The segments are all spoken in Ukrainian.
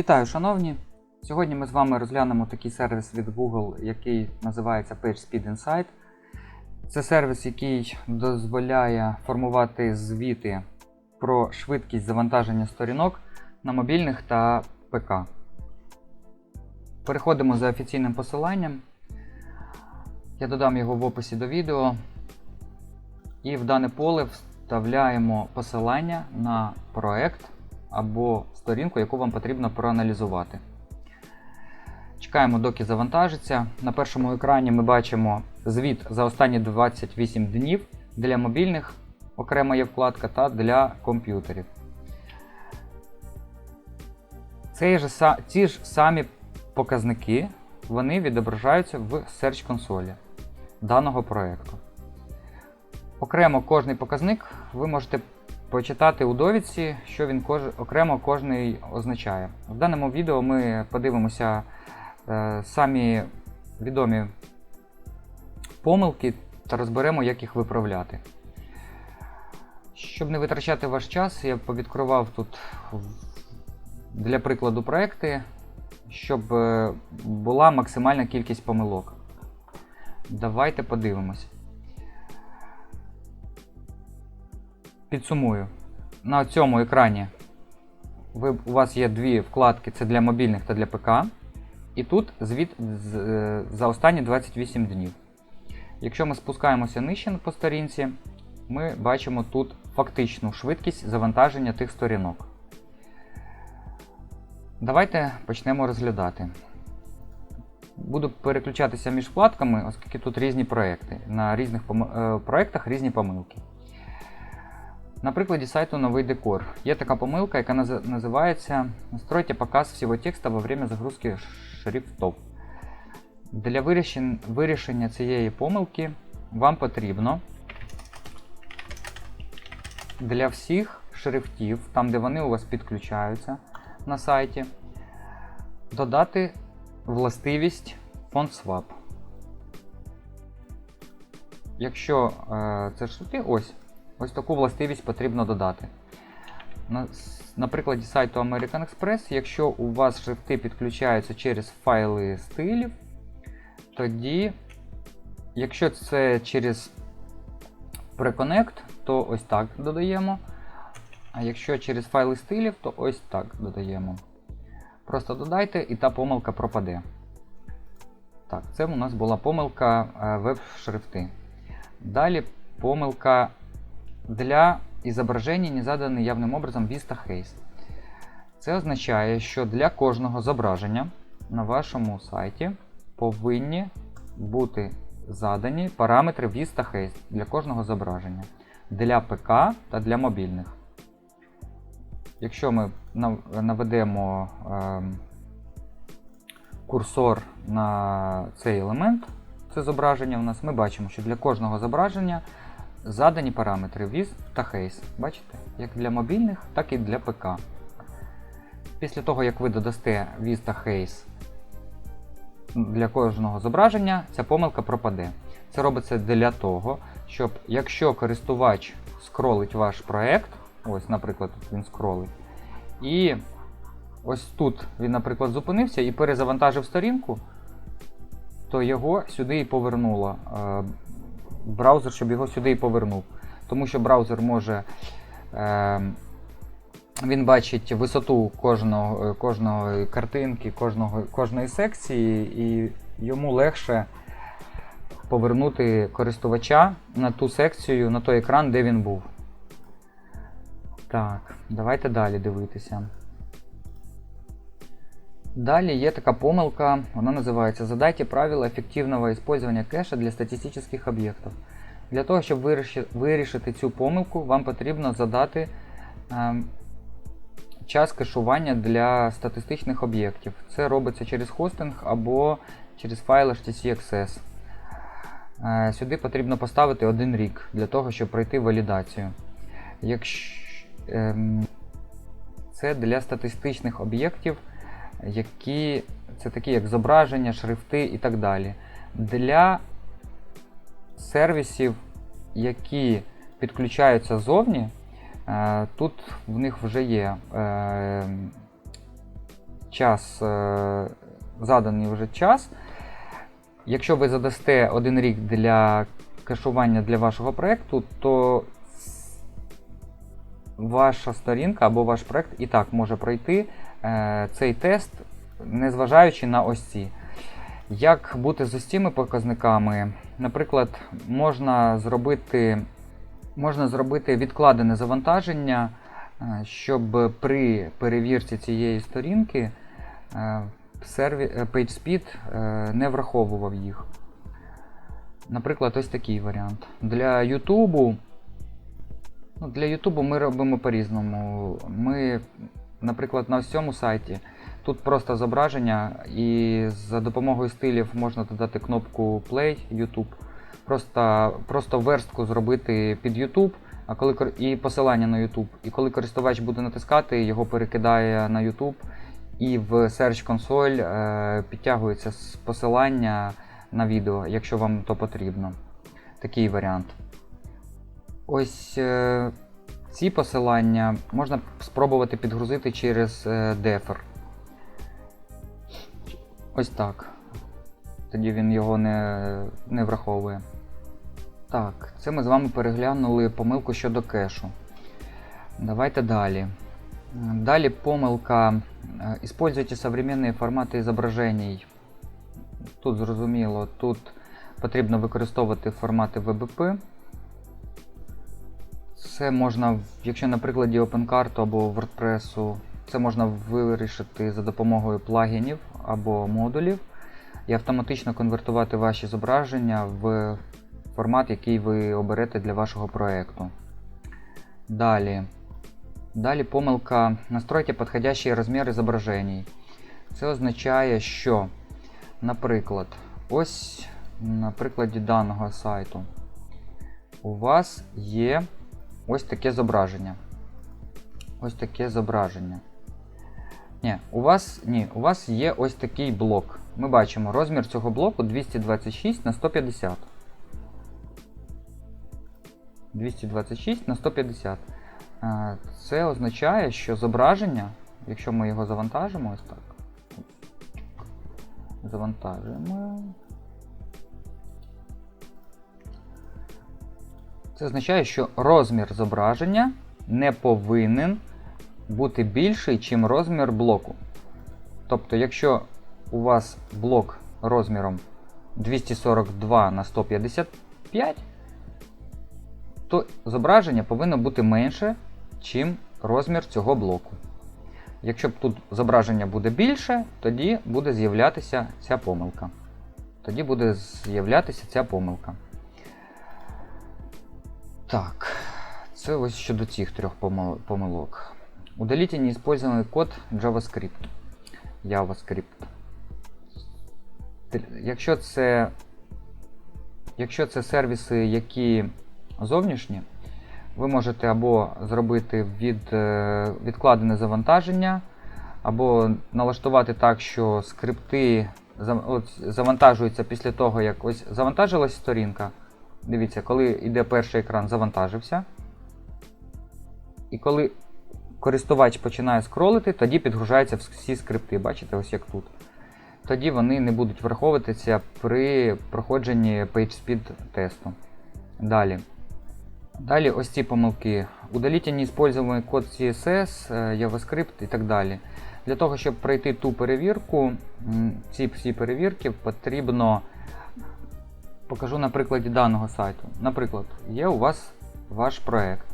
Вітаю, шановні! Сьогодні ми з вами розглянемо такий сервіс від Google, який називається PageSpeed Insight. Це сервіс, який дозволяє формувати звіти про швидкість завантаження сторінок на мобільних та ПК. Переходимо за офіційним посиланням. Я додам його в описі до відео. І в дане поле вставляємо посилання на проект або сторінку, яку вам потрібно проаналізувати. Чекаємо, доки завантажиться. На першому екрані ми бачимо звіт за останні 28 днів для мобільних, окрема є вкладка, та для комп'ютерів. Ці ж самі показники вони відображаються в Search консолі даного проєкту. Окремо кожний показник ви можете почитати у довідці, що він кож... окремо кожний означає. В даному відео ми подивимося е, самі відомі помилки та розберемо, як їх виправляти. Щоб не витрачати ваш час, я повідкривав тут для прикладу проекти, щоб е, була максимальна кількість помилок. Давайте подивимось. Підсумую. На цьому екрані ви, у вас є дві вкладки: це для мобільних та для ПК. І тут звіт е, за останні 28 днів. Якщо ми спускаємося нижче по сторінці, ми бачимо тут фактичну швидкість завантаження тих сторінок. Давайте почнемо розглядати. Буду переключатися між вкладками, оскільки тут різні проекти. На різних е, проектах різні помилки. На прикладі сайту Новий декор. Є така помилка, яка називається Настройте показ всього текста во время загрузки шрифтов. Для вирішення цієї помилки вам потрібно для всіх шрифтів, там де вони у вас підключаються на сайті, додати властивість Font Swap. Якщо е, це шрифти, ось, ось таку властивість потрібно додати. На, на прикладі сайту American Express, якщо у вас шрифти підключаються через файли стилів, тоді, якщо це через Preconnect, то ось так додаємо. А якщо через файли стилів, то ось так додаємо. Просто додайте і та помилка пропаде. Так, це у нас була помилка е, веб-шрифти. Далі помилка для изображения, не заданий явним образом Vista Haze. Це означає, що для кожного зображення на вашому сайті повинні бути задані параметри Vista Haze для кожного зображення для ПК та для мобільних. Якщо ми наведемо ем, курсор на цей елемент, це зображення у нас, ми бачимо, що для кожного зображення задані параметри Viz та Haze. Бачите? Як для мобільних, так і для ПК. Після того, як ви додасте Viz та Haze для кожного зображення, ця помилка пропаде. Це робиться для того, щоб якщо користувач скролить ваш проект, ось, наприклад, він скролить, і ось тут він, наприклад, зупинився і перезавантажив сторінку, то його сюди і повернуло. Е, Браузер, щоб його сюди і повернув. Тому що браузер може. Е, він бачить висоту кожного, кожної картинки, кожного, кожної секції, і йому легше повернути користувача на ту секцію, на той екран, де він був. Так, давайте далі дивитися. Далі є така помилка, вона називається Задайте правила ефективного использования кеша для статистичних об'єктів. Для того, щоб вирішити цю помилку, вам потрібно задати ем, час кешування для статистичних об'єктів. Це робиться через хостинг або через файл HTC Access. Е, Сюди потрібно поставити один рік для того, щоб пройти валідацію. Якщо, ем, це для статистичних об'єктів, які це такі як зображення, шрифти і так далі. Для сервісів, які підключаються ззовні, е, тут в них вже є е, час, е, заданий вже час. Якщо ви задасте один рік для кешування для вашого проєкту, то ваша сторінка або ваш проєкт і так може пройти цей тест, незважаючи на ось ці. Як бути з цими показниками? Наприклад, можна зробити, можна зробити відкладене завантаження, е, щоб при перевірці цієї сторінки е, е, PageSpeed е, не враховував їх. Наприклад, ось такий варіант. Для YouTube, ну, для YouTube ми робимо по-різному. Ми, наприклад, на ось цьому сайті тут просто зображення, і за допомогою стилів можна додати кнопку Play YouTube. Просто, просто верстку зробити під YouTube а коли, і посилання на YouTube. І коли користувач буде натискати, його перекидає на YouTube, і в Search Console е, підтягується посилання на відео, якщо вам то потрібно. Такий варіант. Ось е, ці посилання можна спробувати підгрузити через е, Defer. Ось так. Тоді він його не, не враховує. Так, це ми з вами переглянули помилку щодо кешу. Давайте далі. Далі помилка. Е, Используйте современные формати изображений. Тут зрозуміло, тут потрібно використовувати формати WebP. Це можна, якщо на прикладі OpenCart або WordPress, це можна вирішити за допомогою плагінів або модулів і автоматично конвертувати ваші зображення в формат, який ви оберете для вашого проєкту. Далі. Далі помилка. Настройте підходящий розмір зображень. Це означає, що, наприклад, ось на прикладі даного сайту у вас є ось таке зображення. Ось таке зображення. Ні, у вас, ні, у вас є ось такий блок. Ми бачимо розмір цього блоку 226 на 150. 226 на 150. Е, Це означає, що зображення, якщо ми його завантажимо ось так. Завантажуємо. Це означає, що розмір зображення не повинен бути більший, ніж розмір блоку. Тобто, якщо у вас блок розміром 242 на 155, то зображення повинно бути менше, ніж розмір цього блоку. Якщо тут зображення буде більше, тоді буде з'являтися ця помилка. Тоді буде з'являтися ця помилка. Так, це ось щодо цих трьох помил- помилок. Удалите неиспользованный код JavaScript. JavaScript. Якщо це, якщо це сервіси, які зовнішні, ви можете або зробити від, е, відкладене завантаження, або налаштувати так, що скрипти завантажуються після того, як ось завантажилась сторінка. Дивіться, коли йде перший екран, завантажився. І коли користувач починає скролити, тоді підгружаються всі скрипти. Бачите, ось як тут. Тоді вони не будуть враховуватися при проходженні PageSpeed тесту. Далі. Далі ось ці помилки. Удаліть неиспользуемый код CSS, е, JavaScript і так далі. Для того, щоб пройти ту перевірку, ці всі перевірки потрібно. Покажу на прикладі даного сайту. Наприклад, є у вас ваш проект.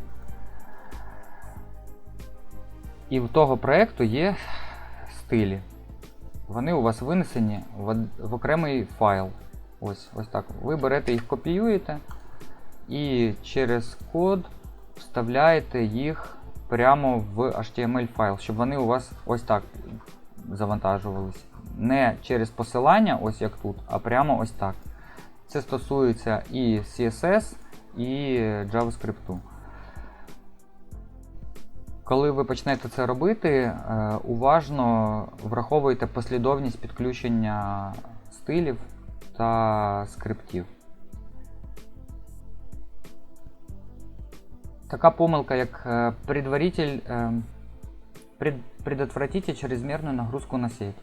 І в того проекту є стилі. Вони у вас винесені в, окремий файл. Ось, ось так. Ви берете їх, копіюєте і через код вставляєте їх прямо в HTML файл, щоб вони у вас ось так завантажувались. Не через посилання, ось як тут, а прямо ось так. Це стосується і CSS, і JavaScript. Коли ви почнете це робити, е, уважно враховуйте послідовність підключення стилів та скриптів. Така помилка, як е, предваритель, е, Пред- Предотвратите чрезмірну нагрузку на сеть.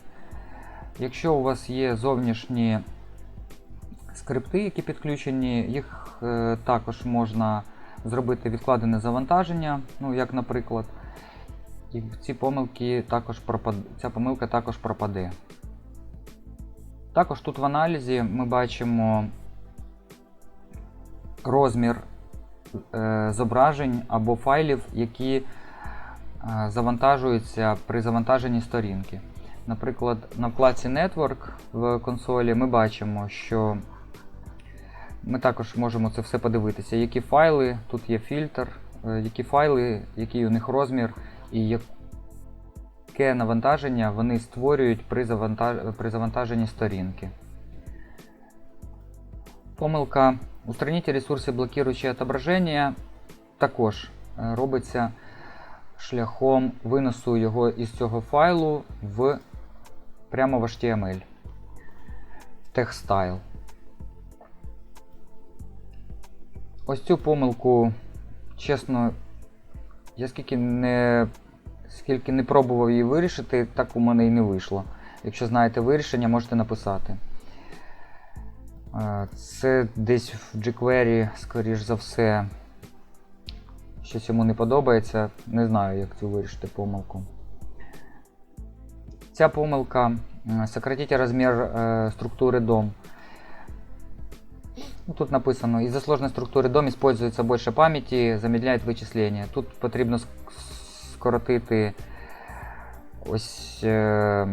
Якщо у вас є зовнішні скрипти, які підключені, їх е, також можна зробити відкладене завантаження, ну як наприклад. І ці помилки також пропад... ця помилка також пропаде. Також тут в аналізі ми бачимо розмір е, зображень або файлів, які е, завантажуються при завантаженні сторінки. Наприклад, на вкладці Network в консолі ми бачимо, що ми також можемо це все подивитися, які файли, тут є фільтр, е, які файли, який у них розмір і яке навантаження вони створюють при, завантаж... при завантаженні сторінки. Помилка Устраніть ресурси блокуючі отображення також е, робиться шляхом виносу його із цього файлу в прямо в HTML. TextStyle. Ось цю помилку, чесно, я скільки не, скільки не пробував її вирішити, так у мене і не вийшло. Якщо знаєте вирішення, можете написати. Е, Це десь в jQuery, скоріш за все, щось йому не подобається. Не знаю, як цю вирішити помилку. Ця помилка е, сократіть розмір е, структури DOM. Ну, Тут написано, из-за сложной структури DOM используется больше памяти, замедляет вичислення. Тут потрібно скоротити ось е,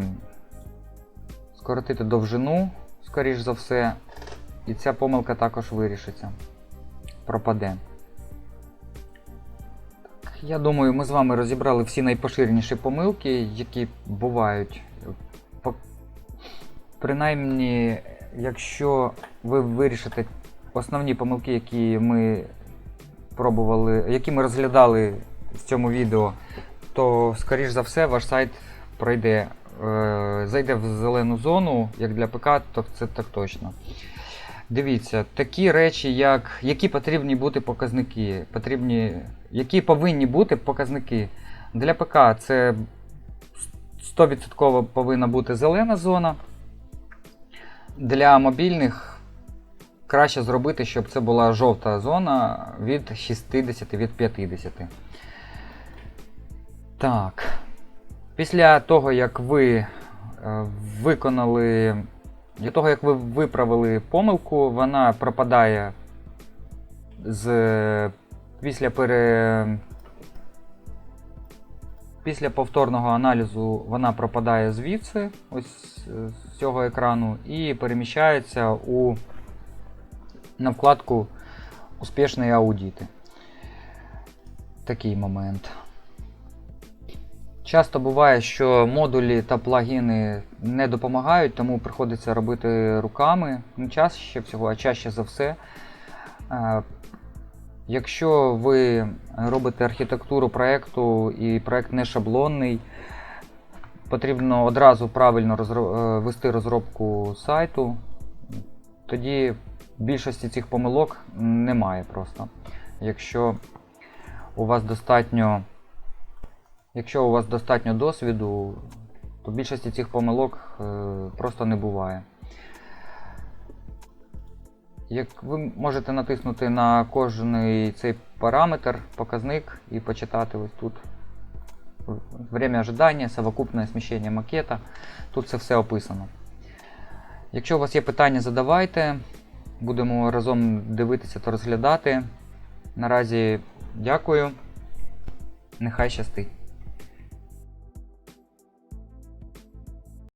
скоротити довжину, скоріш за все, і ця помилка також вирішиться. Пропаде. Так, я думаю, ми з вами розібрали всі найпоширеніші помилки, які бувають. Принаймні, якщо ви вирішите основні помилки, які ми пробували, які ми розглядали в цьому відео, то, скоріш за все, ваш сайт пройде, е, зайде в зелену зону, як для ПК, то це так точно. Дивіться, такі речі, як які потрібні бути показники, потрібні, які повинні бути показники. Для ПК це 100% повинна бути зелена зона. Для мобільних краще зробити, щоб це була жовта зона від 60 від 50. Так. Після того, як ви е, виконали, для того, як ви виправили помилку, вона пропадає з після пере. Після повторного аналізу вона пропадає звідси, ось з цього екрану, і переміщається у на вкладку Успішні аудити. Такий момент. Часто буває, що модулі та плагіни не допомагають, тому приходиться робити руками. Не чаще всього, а чаще за все. Е, Якщо ви робите архітектуру проєкту і проєкт не шаблонний, потрібно одразу правильно е, вести розробку сайту, тоді більшості цих помилок немає просто. Якщо у вас достатньо, якщо у вас достатньо досвіду, то більшості цих помилок е, просто не буває. Як ви можете натиснути на кожний цей параметр, показник і почитати ось тут время ожидання, совокупне сміщення макета. Тут це все описано. Якщо у вас є питання, задавайте. Будемо разом дивитися та розглядати. Наразі дякую. Нехай щастить.